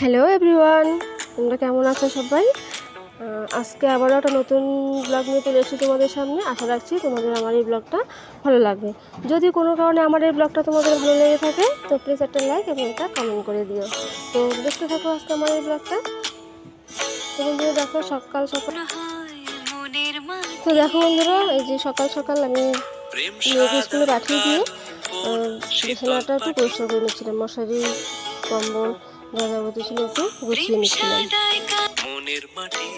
Hello everyone তোমরা কেমন আছো সবাই? আজকে আবারও একটা নতুন ব্লগ নিয়ে চলে এসেছি তোমাদের সামনে। আশা রাখছি তোমাদের আমার এই ব্লগটা ভালো লাগবে। যদি কোনো কারণে আমার এই ব্লগটা তোমাদের ভালো লেগে থাকে তো প্লিজ একটা লাইক এবং একটা কমেন্ট করে দিও। তো দেখতে থাকো আজকে আমার এই ব্লগটা তো বন্ধুরা দেখো সকাল সকাল তো দেখো বন্ধুরা এই যে সকাল সকাল আমি মেয়েকে স্কুলে পাঠিয়ে দিয়ে বিছানাটা একটু পরিষ্কার করে নিচ্ছিলাম। মশারি কম্বল একটু গুছিয়ে নিচ্ছিলাম। মনের মাটি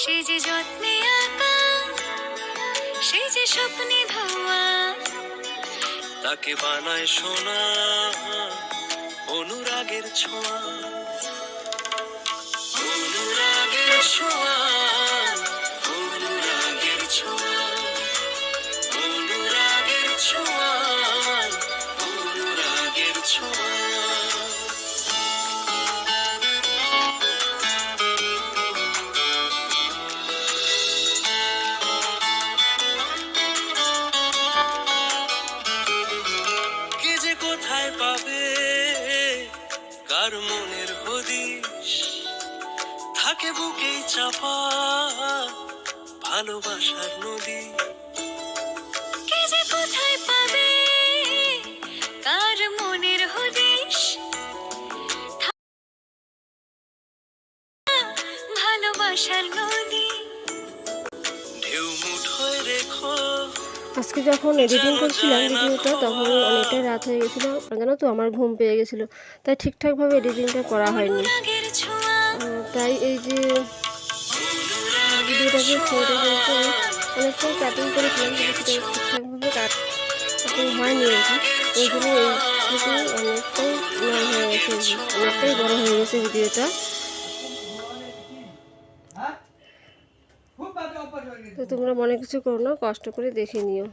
সে যে যত্নে আঁকা সে যে স্বপ্নে ধোয়া তাকে বানায় সোনা অনুরাগের ছোঁয়া। অনুরাগের ছোঁয়া। চাপা ভালোবাসার নদী। কে যে কোথায় পাবে? কার মনের হদিশ? ভালোবাসার নদী। ঢেউ মুঠোয় রেখো। আজকে যখন এডিটিং করছিলাম ভিডিওটা তখন অনেকটাই রাত হয়ে গেছিল। জানো তো আমার ঘুম পেয়ে গেছিল। তাই ঠিকঠাকভাবে এডিটিংটা করা হয়নি। তাই এই যে ভিডিওটাকে ফটো করতে অনেকটাই কাটিং করেছিলাম কিন্তু সেটা ঠিকঠাকভাবে কাট কাটিং হয়নি আর কি। ওই জন্য এই থেকে অনেকটাই নয় হয়ে গেছে অনেকটাই বড় হয়ে গেছে ভিডিওটা। তো তোমরা মনে কিছু করো না, কষ্ট করে দেখে নিও।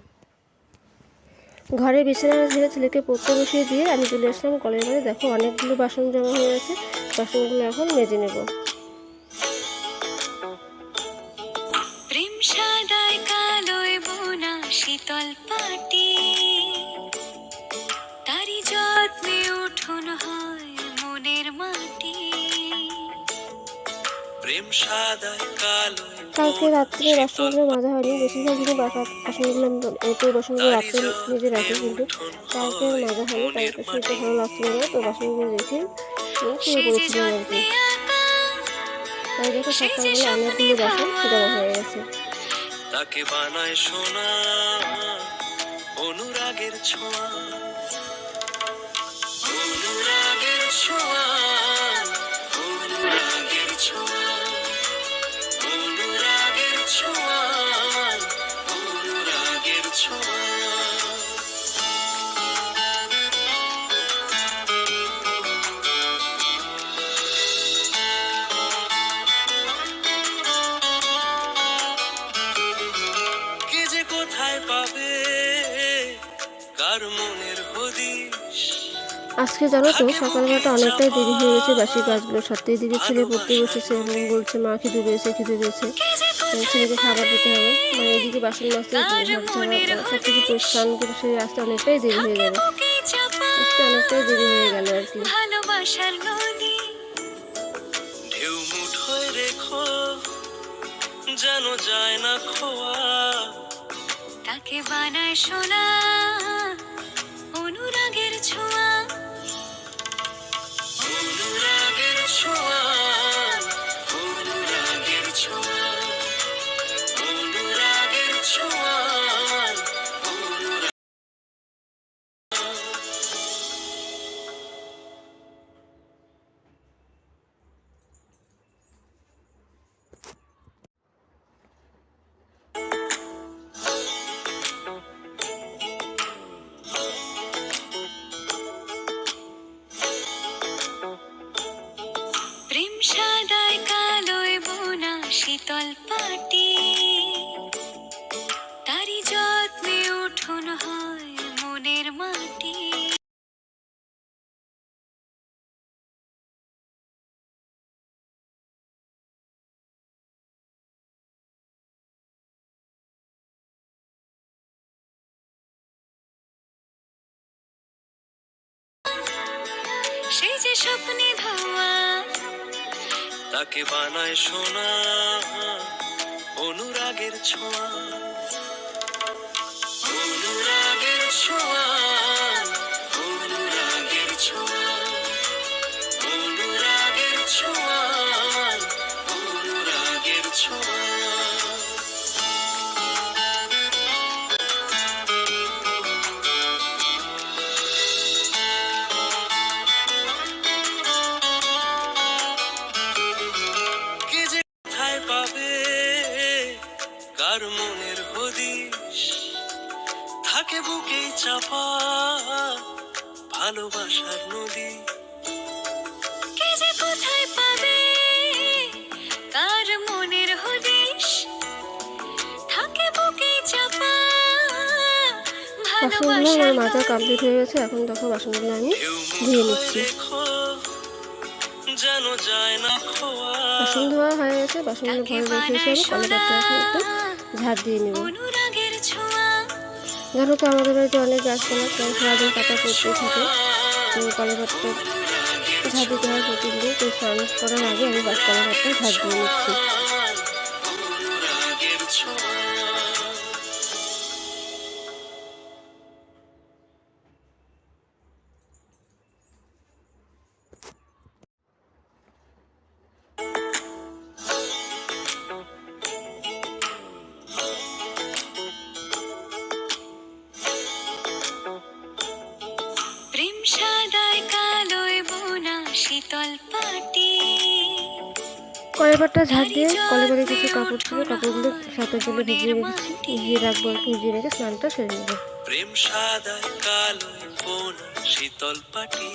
ঘরে বিছানা ঝেড়ে ছেলেকে পড়তে বসিয়ে দিয়ে আমি চলে আসলাম কলের বাড়ি দেখো অনেকগুলো বাসন জমা হয়ে গেছে বাসনগুলো এখন মেজে নেব। কালকে রাত্রে বাসনগুলো মাজা হয়নি বেশিরভাগ দিনে বাসা বাসনগুলো আমি এতে বাসনগুলো রাত্রে নিজে রাখি কিন্তু কালকে মাজা হয়নি কালকে শুনতে ভালো লাগছিল না তো বাসনগুলো রেখে শুয়ে পড়েছিলাম আর কি। তাই দেখো সকালবেলা অনেকগুলো বাসন জমা হয়ে গেছে। তাকে বানায় সোনা অনুরাগের ছোঁয়া। অনুরাগের ছোঁয়া। আজকে জানো তো সকালবেলাটা অনেকটাই দেরি হয়ে গেছে বাসি কাজগুলো। সাথেই দিকে ছেলে পড়তে বসেছে এবং বলছে মা খিদে পেয়েছে খিদে পেয়েছে। ছেলেকে খাবার দিতে হবে। মানে এদিকে বাসন মাজতে সব কিছু পরিষ্কার করে সে আসতে অনেকটাই দেরি হয়ে চাপা আসতে অনেকটাই দেরি হয়ে গেল আর কি। ভালোবাসার নদী। ঢেউ যেন যায় না খোয়া। তাকে বানায় সোনা অনুরাগের ছোঁয়া। ছোঁয়া মাটি। তারি যত্নে উঠোন হয় মনের মাটি। সেই যে স্বপ্নে ধোয়া তাকে বানায় সোনা। অনুরাগের ছোঁয়া। অনুরাগের ছোঁয়া। বাসনগুলো আমার মাজা কমপ্লিট হয়ে গেছে এখন দেখো বাসনগুলো আমি ধুয়ে নিচ্ছি। বাসন ধোয়া হয়ে গেছে বাসনগুলো ঘরে রেখে এসে আমি বানায় একটু ঝাড় দিয়ে নেব। জানো তো আমাদের বাড়িতে অনেক গাছপালা সারাদিন পাতা পড়তে থাকে। তো কলেপাটটা ঝাড় দিতে হয় প্রতিদিন তো স্নান করার আগে আমি বাস কলেপাটটা ঝাড় দিয়ে নিচ্ছি। সাদায় কালোয় বোনা শীতল পাটি। কলেপাটটা ঝাড় দিয়ে কলেপারে কিছু কাপড় ছিল কাপড়গুলো সাথে তুলে ভিজিয়ে রেখেছি ভিজিয়ে রাখব আর ভিজিয়ে রেখে স্নানটা সেরে নেব। প্রেম সাদায় কালো বোনা শীতল পাটি।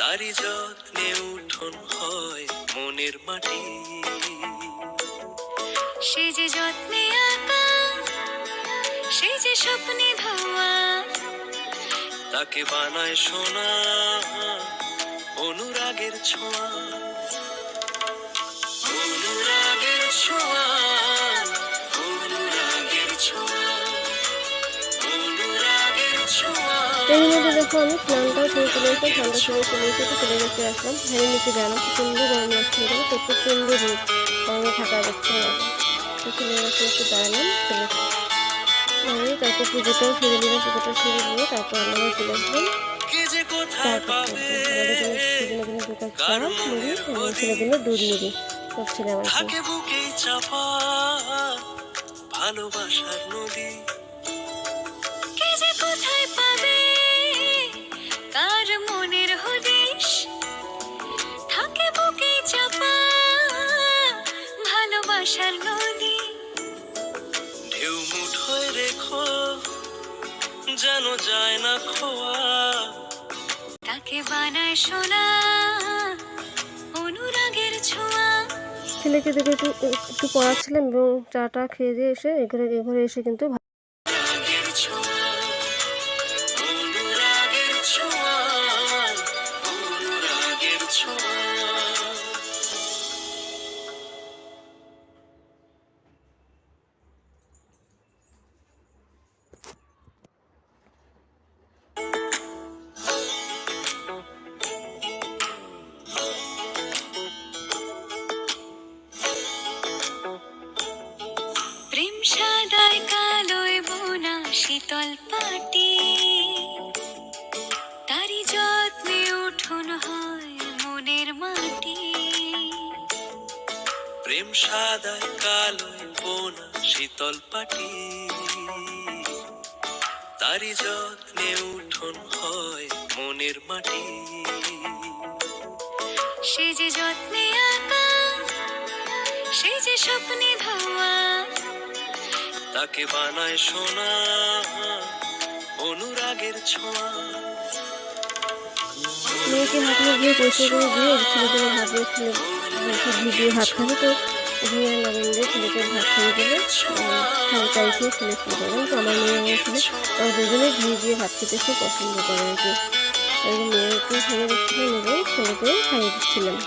তারি যত্নে উঠোন হয় মনের মাটি। সে যে যত্নে আঁকা সে যে স্বপ্নে ধোয়া তাকে বানায় সোনা অনুরাগের ছোঁয়া অনুরাগের ছোঁয়া অনুরাগের থাকা যাচ্ছে না দাঁড়িয়ে তারপর পুজোটাও সেরে দিলাম পুজোটা সেরে দিয়ে তারপর আমরা চলে আসলাম। দুধ সব ছেলে আমার ভালোবাসার নদী। যেন যায় না খোয়া। তাকে বানায় সোনা অনুরাগের ছোঁয়া। ছেলেকে দেখে একটু একটু পড়াচ্ছিলাম এবং চাটা খেয়ে দিয়ে এসে এখানে এঘরে এসে কিন্তু শীতল পাটি তারি যত্নে উঠোন হয় মনের মাটি। সে যে যত্নে আঁকা সে যে স্বপ্নে ধোয়া তাকে বানায় সোনা অনুরাগের ছোঁয়া। মেয়েকে হাত দিয়ে পরিষ্কার করে দিয়ে দিয়ে ছেলে বলছে ঘি দিয়ে খাবে তো ঘি আর লবণ দিয়ে ছেলেকে ভাত খেয়ে দিলে তাই খেয়ে ছেলে করবেন তো আমার মেয়ে আমার ছেলে ওরা দুজনে ঘি দিয়ে ভাত খেতে খুব পছন্দ করে আর কি। ওই মেয়েকে খাইয়ে দিচ্ছিলাম। এবং ছেলেকেও খাইয়ে দিচ্ছিলাম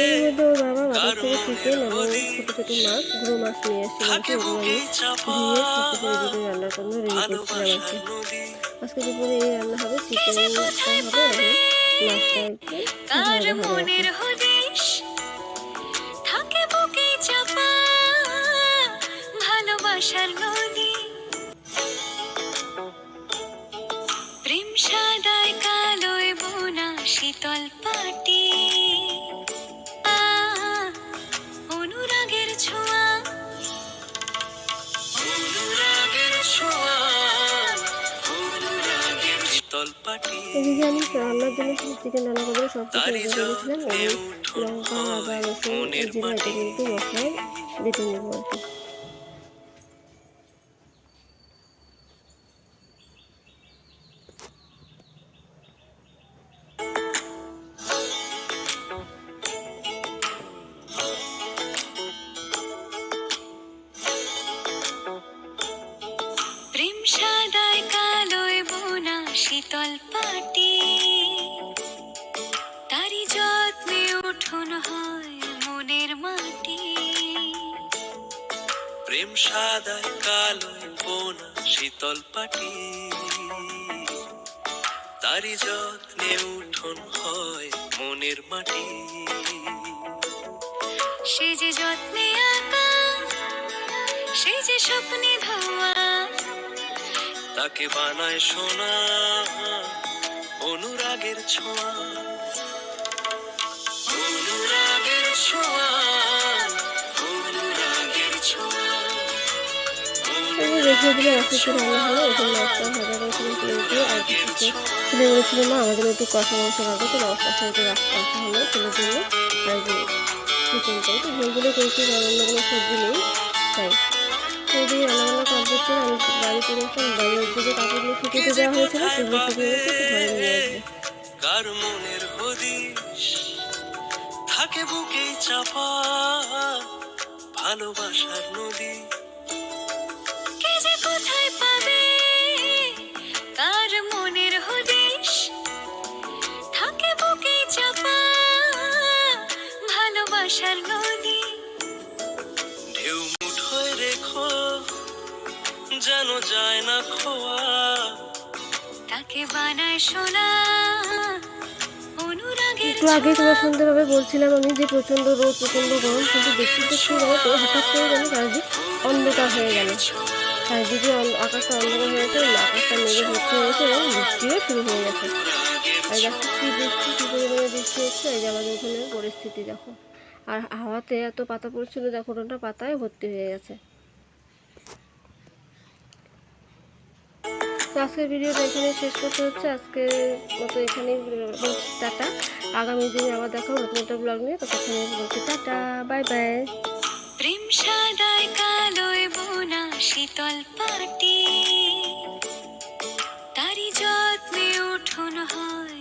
এর মধ্যে ওর বাবা বাজার থেকে চিকেন এবং ছোটো ছোটো মাছ গুঁড়ো মাছ নিয়ে এসেছিলাম সেগুলো আমি ধুয়ে ছোটো করে রেডি করছিলাম আর কি। আজকে দুপুরে এই রান্না হবে চিকেন হবে মাছটা আর থাকে বুকে চাপা ভালোবাসার নদী। প্রেম সাদায় কালোয় বোনা শীতল এদিকে আমি রান্নার জন্য চিকেন রান্না করব সব কিছু রেডি করেছিলাম এবং লঙ্কা আদা রসুন জিরা এটা কিন্তু মশলায় বেটে নেব আর কি। শীতল পাটি। তারি যত্নে উঠোন হয় মনের মাটি। সে যে যত্নে আঁকা সে যে স্বপ্নে ধোয়া তাকে বানায় সোনা অনুরাগের ছোঁয়া। অনুরাগের ছোঁয়া। দিলে আস্তে আস্তে রান্না হলো মাছটা তুলে দিয়ে আর কিছুতে তুলে বলেছিলাম মা আমাদের একটু কষা মাংস রাখব তো কষা একটু রাখা হলো তুলে জন্য আর চিকেন করে তো ঝোলগুলো করেছি অন্য কোনো সবজি নেই। তাই। এদিকে রান্নাবান্না কমপ্লিট করে আমি বাড়ি চলে আসলাম বাড়ির দিকে কাপড়গুলো শুকিয়ে দেওয়া হয়েছিল সেগুলো শুকিয়ে গেছে ঘরে নিয়ে আসব। কার মনের হদিশ? থাকে বুকে চাপা ভালোবাসার নদী। যে কোথায় পাবে? কার মনের হদিশ? থাকে বুকে চাপা ভালোবাসার নদী। ঢেউ মুঠোয় রেখো যেন যায় না খোয়া। তাকে বানায় সোনা অনুরাগের একটু আগে তোমার সুন্দরভাবে বলছিলাম আমি যে প্রচণ্ড রোদ প্রচণ্ড গরম কিন্তু দেখতে দেখতে হঠাৎ করে যেন চারিদিক অন্ধকার হয়ে গেল। চারিদিকে আকাশটা অন্ধকার হয়ে গেছে আকাশটা মেঘে ভর্তি হয়েছে এবং বৃষ্টিও শুরু হয়ে গেছে। আর দেখো কি বৃষ্টি, কী পরিমাণে বৃষ্টি হচ্ছে, এই যে আমাদের ওখানে পরিস্থিতি দেখো। আর হাওয়াতে এত পাতা পড়ছিল, দেখো ওটা পাতায় ভর্তি হয়ে গেছে। তো আজকের ভিডিওটা এখানে শেষ করতে হচ্ছে। আজকে মতো এখানেই টাটা। আগামী দিনে আবার দেখো নতুন একটা ব্লগ নিয়ে। ততক্ষণ বলছি টাটা, বাই বাই। প্রেম সাদায় কালোয় বোনা শীতল পাটি তারি যত্নে উঠোন হয়।